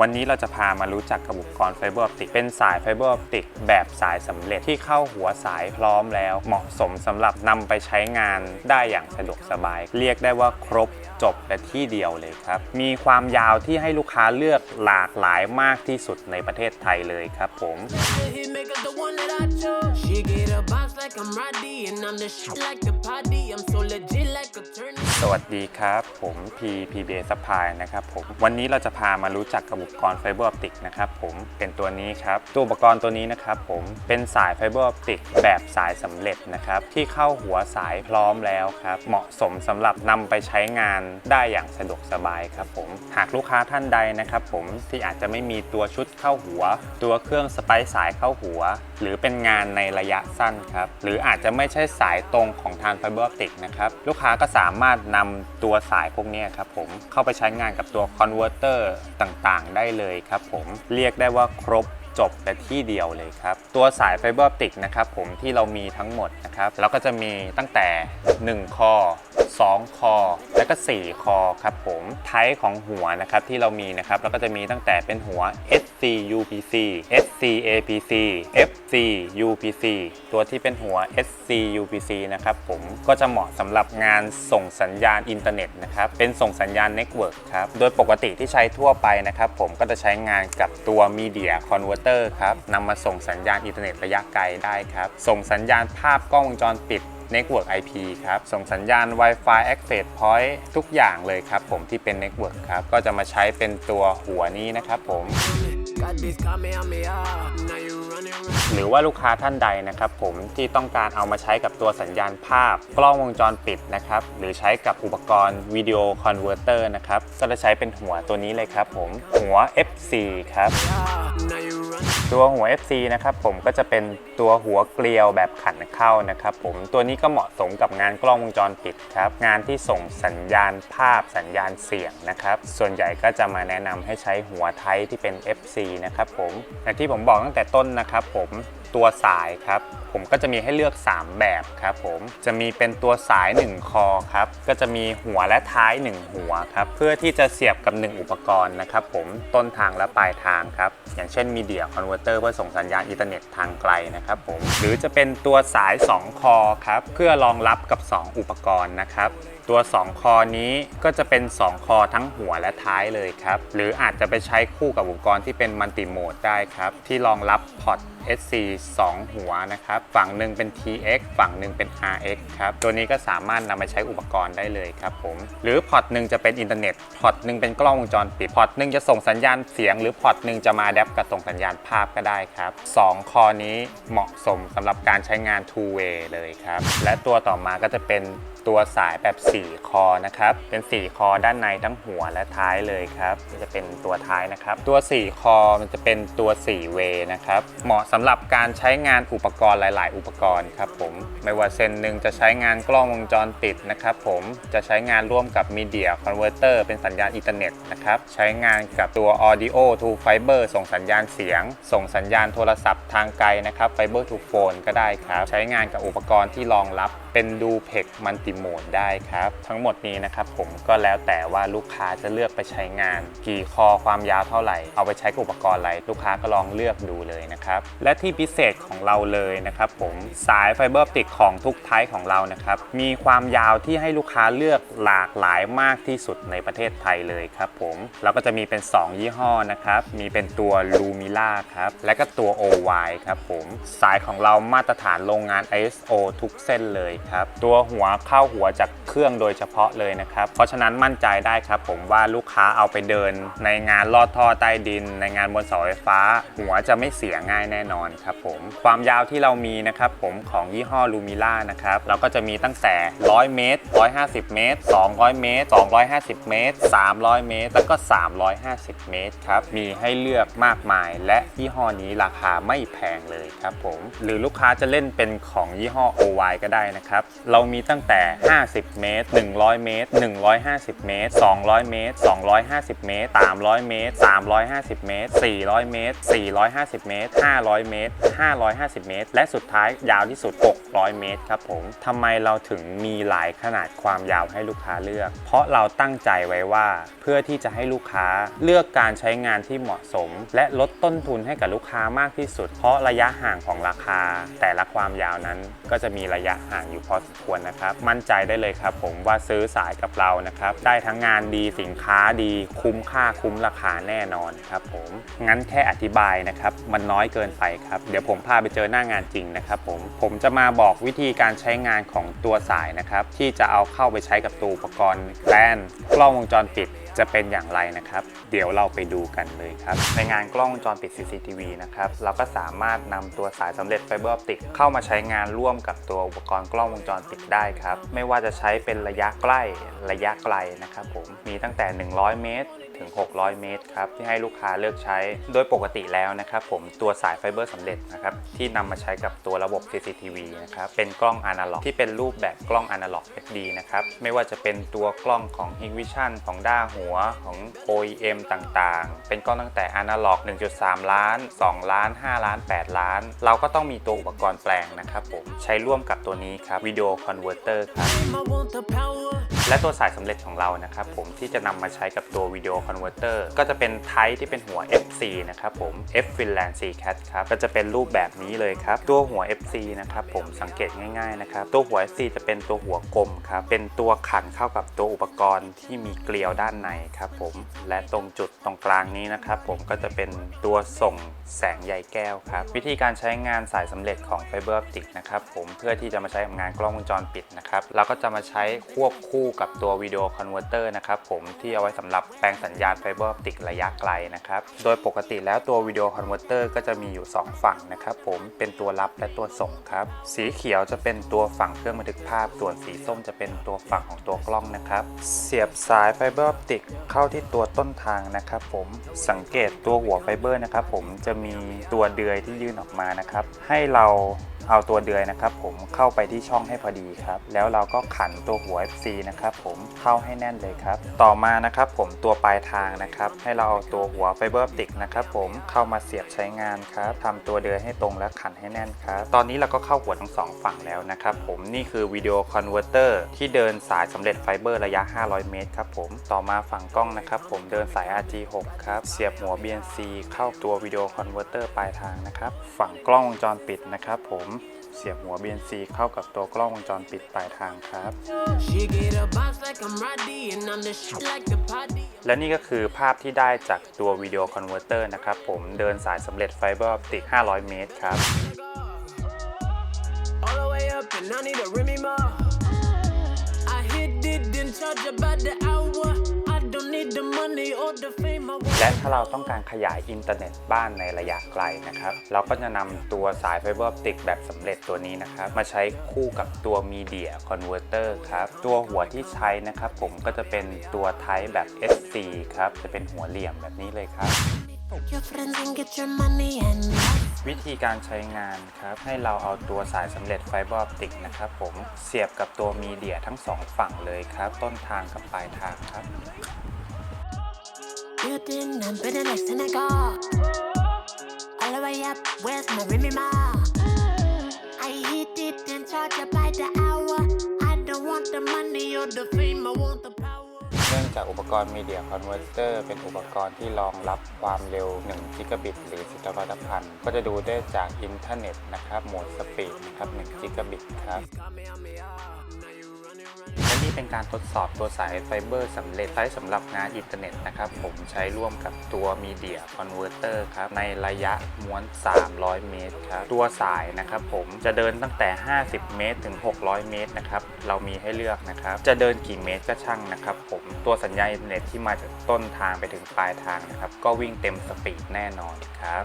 วันนี้เราจะพามารู้จักกับอุปกรณ์ไฟเบอร์ออปติก เป็นสายไฟเบอร์ออปติก แบบสายสำเร็จที่เข้าหัวสายพร้อมแล้ว เหมาะสมสำหรับนำไปใช้งานได้อย่างสะดวกสบาย เรียกได้ว่าครบจบและที่เดียวเลยครับ มีความยาวที่ให้ลูกค้าเลือกหลากหลายมากที่สุดในประเทศไทยเลยครับผม Like I'm Roddy, and I'm the shit like the potty. I'm so legit like a turn. สวัสดีครับ ผม P PBA Supply นะครับผมวันนี้เราจะพามารู้จักกับอุปกรณ์ไฟเบอร์ออปติกนะครับผมเป็นตัวนี้ครับ ตัวอุปกรณ์ตัวนี้นะครับผมเป็นสายไฟเบอร์ออปติกแบบสายสำเร็จนะครับที่เข้าหัวสายพร้อมแล้วครับ เหมาะสมสำหรับนำไปใช้งานได้อย่างสะดวกสบายครับผมหากลูกค้าท่านใดนะครับผมที่อาจจะไม่มีตัวชุดเข้าหัว ตัวเครื่องสไปซ์สายเข้าหัว หรือเป็นงานในระยะสั้นครับหรืออาจจะไม่ใช่สายตรงของทางไฟเบอร์ออปติกนะครับลูกค้าก็สามารถนำตัวสายพวกนี้ครับผมเข้าไปใช้งานกับตัวคอนเวอร์เตอร์ต่างๆ ได้เลยครับผมเรียกได้ว่าครบจบแต่ที่เดียวเลยครับ ตัวสายไฟเบอร์ออปติกนะครับผมที่เรามีทั้งหมดนะครับแล้วก็จะมีตั้งแต่ 1 คอ 2 คอ และก็ 4 คอครับผมไทป์ของหัวนะครับที่เรามีนะครับแล้วก็จะมีตั้งแต่เป็นหัว SC UPC SC APC FC UPC ตัวที่เป็นหัว SC UPC นะครับผมก็จะเหมาะสำหรับงานส่งสัญญาณอินเทอร์เน็ตนะครับเป็นส่งสัญญาณเน็ตเวิร์กครับโดยปกติที่ใช้ทั่วไปนะครับผมก็จะใช้งานกับตัว Media Converter ครับนำมาส่งสัญญาณอินเทอร์เน็ตระยะไกลได้ครับส่งสัญญาณภาพกล้องวงจรปิด Network IP ครับ ส่งสัญญาณ Wi-Fi Access Point ทุกอย่างเลยครับผมที่เป็น Network ครับ ก็จะมาใช้เป็นตัวหัวนี้นะครับผม หรือว่าลูกค้าท่านใดนะครับผมที่ต้องการเอามาใช้กับตัวสัญญาณภาพ กล้องวงจรปิดนะครับหรือใช้กับอุปกรณ์วิดีโอคอนเวอร์เตอร์นะครับก็จะใช้เป็นหัวตัวนี้เลยครับผมหัว FC ครับ ตัวหัว FC นะครับผมก็จะเป็นตัวหัวเกลียวแบบขันเข้านะครับผมตัวนี้ก็เหมาะสมกับงานกล้องวงจรปิดครับงานที่ส่งสัญญาณภาพสัญญาณเสียงนะครับส่วนใหญ่ก็จะมาแนะนำให้ใช้หัวไทที่เป็น FC นะครับผมแต่ที่ผมบอกตั้งแต่ต้นนะครับผม ตัวสายครับ ผมก็จะมีให้เลือก 3 แบบครับผมจะมีเป็นตัวสาย 1 คอครับ ก็จะมีหัวและท้าย 1 หัวครับ เพื่อที่จะเสียบกับ 1 อุปกรณ์นะครับผมต้นทางและปลายทางครับ อย่างเช่น Media Converter เพื่อส่งสัญญาณอินเทอร์เน็ตทางไกลนะครับผมหรือจะเป็นตัวสาย 2 คอครับ เพื่อรองรับกับ 2 อุปกรณ์นะครับตัว 2 คอนี้ก็จะเป็น 2 คอทั้งหัวและท้ายเลยครับ หรืออาจจะไปใช้คู่กับอุปกรณ์ที่เป็นมัลติโหมดได้ครับ ที่รองรับพอร์ต SC 2 หัวนะครับ ฝั่งหนึ่งเป็น TX ฝั่งหนึ่งเป็น RX ครับ ตัวนี้ก็สามารถนำมาใช้อุปกรณ์ได้เลยครับผม หรือพอร์ตหนึ่งจะเป็นอินเทอร์เน็ต พอร์ตหนึ่งเป็นกล้องวงจรปิด พอร์ตหนึ่งจะส่งสัญญาณเสียง หรือพอร์ตหนึ่งจะมาแดปกับส่งสัญญาณภาพก็ได้ครับ 2 คอนี้เหมาะสมสำหรับการใช้งาน two way เลยครับ และตัวต่อมาก็จะเป็นตัวสายแบบ4 คอนะครับ เป็น 4 คอด้านในทั้งหัวและท้ายเลยครับจะเป็นตัวท้ายนะครับ ตัว 4 คอมันจะเป็นตัว4เวนะครับ เหมาะสำหรับการใช้งานอุปกรณ์หลาย ๆ อุปกรณ์ครับผม ไม่ว่าเซนหนึ่งจะใช้งานกล้องวงจรปิดนะครับผมจะใช้งานร่วมกับ Media Converter เป็นสัญญาณอินเทอร์เน็ตนะครับ ใช้งานกับตัว Audio to Fiber ส่งสัญญาณเสียง ส่งสัญญาณโทรศัพท์ทางไกลนะครับ Fiber to Phone ก็ได้ครับ ใช้งานกับอุปกรณ์ที่รองรับ เป็นดูเพกมัลติโหมดได้ครับ ทั้งหมดนี้นะครับผมก็แล้วแต่ว่าลูกค้าจะเลือกไปใช้งาน กี่คอความยาวเท่าไหร่ เอาไปใช้กับอุปกรณ์อะไรลูกค้าก็ลองเลือกดูเลยนะครับและที่พิเศษของเราเลยนะครับผมสายไฟเบอร์ติกของทุกไทป์ของเรานะครับมีความยาวที่ให้ลูกค้าเลือกหลากหลายมากที่สุดในประเทศไทยเลยครับผมแล้วก็จะมีเป็น 2 ยี่ห้อนะครับมีเป็นตัว Lumila ครับและก็ตัว OY ครับผมสายของเรามาตรฐานโรงงาน ISO ทุกเส้นเลยครับ ตัวหัวเข้าหัวจากเครื่องโดยเฉพาะเลยนะครับ เพราะฉะนั้นมั่นใจได้ครับผมว่าลูกค้าเอาไปเดิน ในงานลอดท่อใต้ดิน ในงานบนเสาไฟฟ้า หัวจะไม่เสียง่ายแน่นอนครับผมความยาวที่เรามีนะครับผมของยี่ห้อ Lumila นะครับเราก็จะมีตั้งแต่ 100 เมตร 150 เมตร 200 เมตร 250 เมตร 300 เมตร แล้วก็ 350 เมตรครับมีให้เลือกมากมาย และยี่ห้อนี้ราคาไม่แพงเลยครับผมหรือลูกค้าจะเล่นเป็นของยี่ห้อ OY ก็ได้นะครับนะครับเรามีตั้งแต่ 50เมตร 100 เมตร 150 เมตร 200 เมตร 250 เมตร 300 เมตร 350 เมตร 400 เมตร 450 เมตร 500 เมตร 550 เมตร และสุดท้ายยาวที่สุด 600 เมตรครับผมทำไมเราถึงมีหลายขนาดความยาวให้ลูกค้าเลือก เพราะเราตั้งใจไว้ว่าเพื่อที่จะให้ลูกค้าเลือกการใช้งานที่เหมาะสม และลดต้นทุนให้กับลูกค้ามากที่สุด เพราะระยะห่างของราคา แต่ละความยาวนั้นก็จะมีระยะห่างอยู่พอสมควรนะครับ มั่นใจได้เลยครับผมว่าซื้อสายกับเรานะครับ ได้ทั้งงานดีสินค้าดีคุ้มค่าคุ้มราคาแน่นอนครับผมงั้นแค่อธิบายนะครับมันน้อยเกินไปครับเดี๋ยวผมพาไปเจอหน้างานจริงนะครับผมผมจะมาบอกวิธีการใช้งานของตัวสายนะครับที่จะเอาเข้าไปใช้กับตัวอุปกรณ์แกลนกล้องวงจรปิด จะเป็นอย่างไรนะครับ เดี๋ยวเราไปดูกันเลยครับ ในงานกล้องวงจรปิด CCTV นะครับ เราก็สามารถนำตัวสายสำเร็จไฟเบอร์ออปติกเข้ามาใช้งานร่วมกับตัวอุปกรณ์กล้องวงจรปิดได้ครับ ไม่ว่าจะใช้เป็นระยะใกล้ระยะไกลนะครับผม มีตั้งแต่ 100 เมตร ถึง 600 เมตรครับที่ให้ลูกค้าเลือกใช้โดยปกติแล้วนะครับผมตัวสายไฟเบอร์สำเร็จนะครับที่นำมาใช้กับตัวระบบ CCTV นะครับเป็นกล้องอนาล็อกที่เป็นรูปแบบกล้องอนาล็อก HD นะครับไม่ว่าจะเป็นตัวกล้องของ Hikvision ของด้าหัวของ OEM ต่างๆ เป็นกล้องตั้งแต่อนาล็อก 1.3 ล้าน 2 ล้าน 5 ล้าน 8 ล้าน เราก็ต้องมีตัวอุปกรณ์แปลงนะครับผมใช้ร่วมกับตัวนี้ครับวิดีโอคอนเวอร์เตอร์ครับ I want the power. และตัวสายสำเร็จของเรานะครับผมที่จะนำมาใช้กับตัววิดีโอคอนเวอร์เตอร์ก็จะเป็นไทป์ที่เป็นหัว FC นะครับผม F Finland C Cat ครับก็จะเป็นรูปแบบนี้เลยครับ ตัวหัว FC นะครับผมสังเกตง่ายๆนะครับตัวหัว FC จะเป็นตัวหัวกลมครับเป็นตัวขันเข้ากับตัวอุปกรณ์ที่มีเกลียวด้านในครับผมและตรงจุดตรงกลางนี้นะครับผมก็จะเป็นตัวส่งแสงใยแก้วครับวิธีการใช้งานสายสำเร็จของไฟเบอร์ออปติกนะครับผมเพื่อที่จะมาใช้กับงานกล้องวงจรปิดนะครับเราก็จะมาใช้ควบคู่กับตัววิดีโอคอนเวอร์เตอร์นะครับผมที่เอาไว้สำหรับแปลงสัญญาณไฟเบอร์ออปติกระยะไกลนะครับโดยปกติแล้วตัววิดีโอคอนเวอร์เตอร์ก็จะมีอยู่ 2 ฝั่งนะครับผมเป็นตัวรับและตัวส่งครับสีเขียวจะเป็นตัวฝั่งเครื่องบันทึกภาพ ส่วนสีส้มจะเป็นตัวฝั่งของตัวกล้องนะครับ เสียบสายไฟเบอร์ออปติกเข้าที่ตัวต้นทางนะครับผมสังเกตตัวหัวไฟเบอร์นะครับผมจะมีตัวเดือยที่ยื่นออกมานะครับให้เรา เอาตัวเดือยนะครับ ผมเข้าไปที่ช่องให้พอดีครับ แล้วเราก็ขันตัวหัว FC นะครับผมเข้าให้แน่นเลยครับ ต่อมานะครับผมตัวปลายทางนะครับ ให้เราเอาตัวหัวไฟเบอร์ติกนะครับผมเข้ามาเสียบใช้งานครับทำตัวเดือยให้ตรงและขันให้แน่นครับตอนนี้เราก็เข้าหัวทั้งสองฝั่งแล้วนะครับผมนี่คือวิดีโอคอนเวอร์เตอร์ที่เดินสายสำเร็จไฟเบอร์ระยะ 500 เมตรครับผมต่อมาฝั่งกล้องนะครับผมเดินสาย RG6 ครับเสียบหัว BNC เข้าตัววิดีโอคอนเวอร์เตอร์ปลายทางนะครับฝั่งกล้องวงจรปิดนะครับผมเสียบหัว BNC เข้ากับตัวกล้องวงจรปิดปลายทางครับ She get a box like I'm Roddy, and I'm the shit like the potty. และนี่ก็คือภาพที่ได้จากตัววิดีโอคอนเวอร์เตอร์นะครับผมเดินสายสำเร็จไฟเบอร์ออปติก 500 เมตรครับ All the way up, and I need a Remy Ma. I hit it, then charge about the hour. และถ้าเราต้องการขยายอินเทอร์เน็ตบ้านในระยะไกลนะครับ เราก็จะนำตัวสายไฟเบอร์ออปติกแบบสำเร็จตัวนี้นะครับ มาใช้คู่กับตัวมีเดียคอนเวอร์เตอร์ครับ ตัวหัวที่ใช้นะครับผมก็จะเป็นตัวไทป์แบบ SC ครับ จะเป็นหัวเหลี่ยมแบบนี้เลยครับ your friends and get your money and วิธีการใช้งานครับ ให้เราเอาตัวสายสำเร็จไฟเบอร์ออปติกนะครับผมเสียบกับตัวมีเดียทั้งสองฝั่งเลยครับ ต้นทางกับปลายทางครับ building and building like Senegal. All the way up, where's my Remy Ma? I hit it and charge it by the hour. I don't want the money or the fame, I want the power. เนื่องจากอุปกรณ์ Media Converter เตอร์เป็นอุปกรณ์ที่รองรับความเร็ว1กิกะบิตหรือ400พันก็จะดูได้จากอินเทอร์เน็ตนะครับโหมดสปีดนะครับ1กิกะบิตครับ นี่เป็นการทดสอบตัวสายไฟเบอร์สำเร็จใช้สำหรับงานอินเทอร์เน็ตนะครับ ผมใช้ร่วมกับตัว Media Converter ครับ ในระยะม้วน 300 เมตรครับ ตัวสายนะครับผมจะเดินตั้งแต่ 50 เมตรถึง 600 เมตรนะครับ เรามีให้เลือกนะครับ จะเดินกี่เมตรก็ช่างนะครับผมตัวสัญญาณอินเทอร์เน็ตที่มาจากต้นทางไปถึงปลายทางนะครับ ก็วิ่งเต็มสปีดแน่นอนครับ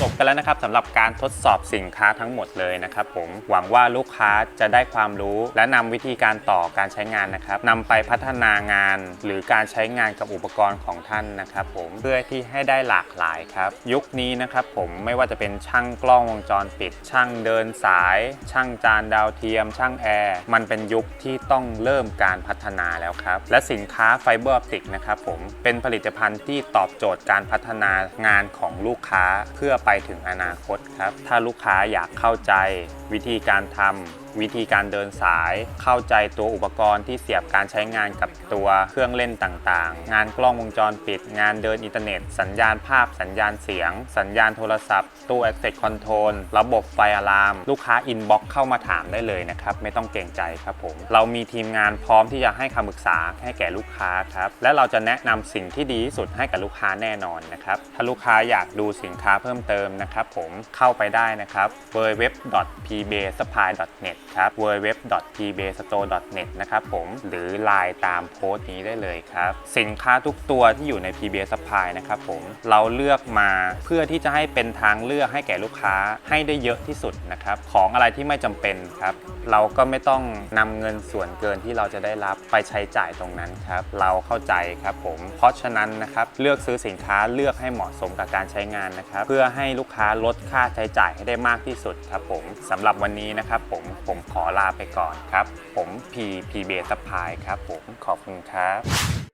จบกันแล้วนะครับสำหรับการทดสอบสินค้าทั้งหมดเลยนะครับผมหวังว่าลูกค้าจะได้ความรู้และนำวิธีการต่อการใช้งานนะครับนำไปพัฒนางาน หรือการใช้งานกับอุปกรณ์ของท่านนะครับผมเพื่อที่ให้ได้หลากหลายครับ ยุคนี้นะครับผมไม่ว่าจะเป็นช่างกล้องวงจรปิด ช่างเดินสาย ช่างจานดาวเทียม ช่างแอร์มันเป็นยุคที่ต้องเริ่มการพัฒนาแล้วครับและสินค้าไฟเบอร์ออปติกนะครับผมเป็นผลิตภัณฑ์ที่ตอบโจทย์การพัฒนางานของลูกค้าเพื่อไปถึงอนาคตครับ ถ้าลูกค้าอยากเข้าใจวิธีการทำ วิธีการเดินสาย เข้าใจตัวอุปกรณ์ที่เสียบการใช้งานกับตัวเครื่องเล่นต่างๆ งานกล้องวงจรปิด งานเดินอินเทอร์เน็ต สัญญาณภาพ สัญญาณเสียง สัญญาณโทรศัพท์ ตู้ Access Control ระบบไฟอะลาม ลูกค้าอินบ็อกเข้ามาถามได้เลยนะครับ ไม่ต้องเกรงใจครับผม เรามีทีมงานพร้อมที่จะให้คำปรึกษาให้แก่ลูกค้าครับ และเราจะแนะนำสิ่งที่ดีที่สุดให้กับลูกค้าแน่นอนนะครับ ถ้าลูกค้าอยากดูสินค้าเพิ่มเติมนะครับผม เข้าไปได้นะครับ www.pbsupply.net ครับ www.pbstore.net นะครับผมหรือ Line ตามโพสต์นี้ได้เลยครับ สินค้าทุกตัวที่อยู่ใน PB Supply นะครับผมเราเลือกมาเพื่อที่จะให้เป็นทางเลือกให้แก่ลูกค้าให้ได้เยอะที่สุดนะครับของอะไรที่ไม่จำเป็นครับ เราก็ไม่ต้องนำเงินส่วนเกินที่เราจะได้รับไปใช้จ่ายตรงนั้นครับ เราเข้าใจครับผม เพราะฉะนั้นนะครับเลือกซื้อสินค้าเลือกให้เหมาะสมกับการใช้งานนะครับ เพื่อให้ลูกค้าลดค่าใช้จ่ายให้ได้มากที่สุดครับผมสำหรับวันนี้นะครับผม ผมขอลาไปก่อนครับ ผมพีพีเบสปายครับผมขอบคุณครับ